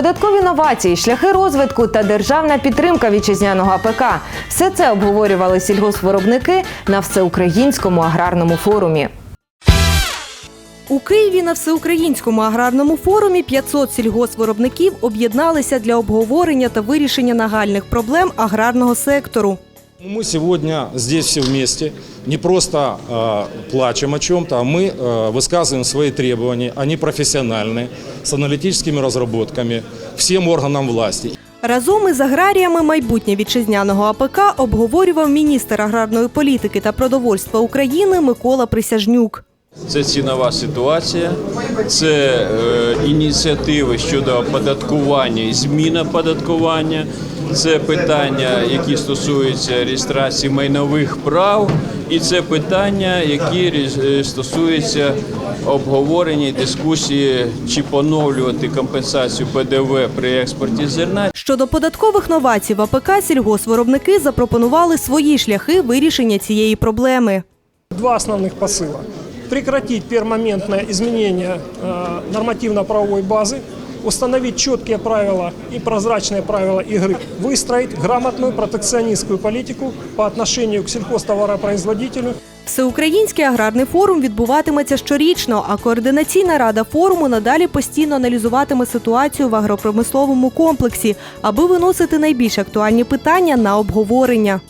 Податкові новації, шляхи розвитку та державна підтримка вітчизняного АПК – все це обговорювали сільгоспвиробники на всеукраїнському аграрному форумі. У Києві на всеукраїнському аграрному форумі 500 сільгоспвиробників об'єдналися для обговорення та вирішення нагальних проблем аграрного сектору. Мы сегодня здесь все вместе не просто э, плачем о чем-то, а мы э, высказываем свои требования. Они профессиональные, с аналитическими разработками всем органам власти. Разом із аграріями майбутнє вітчизняного АПК обговорював міністр аграрної політики та продовольства України Микола Присяжнюк. Це цінова ситуація, це е, ініціативи щодо оподаткування і зміна оподаткування, це питання, які стосуються реєстрації майнових прав, і це питання, які різ- е, стосуються обговорення і дискусії, чи поновлювати компенсацію ПДВ при експорті зерна, Щодо податкових новацій в АПК сільгоспвиробники запропонували свої шляхи вирішення цієї проблеми. Два основных посыла. Прекратить пермоментное изменение э, нормативно-правовой базы, установить четкие правила и прозрачные правила игры, выстроить грамотную протекционистскую политику по отношению к сельхозтоваропроизводителю Всеукраїнський аграрний форум відбуватиметься щорічно, а координаційна рада форуму надалі постійно аналізуватиме ситуацію в агропромисловому комплексі, аби виносити найбільш актуальні питання на обговорення.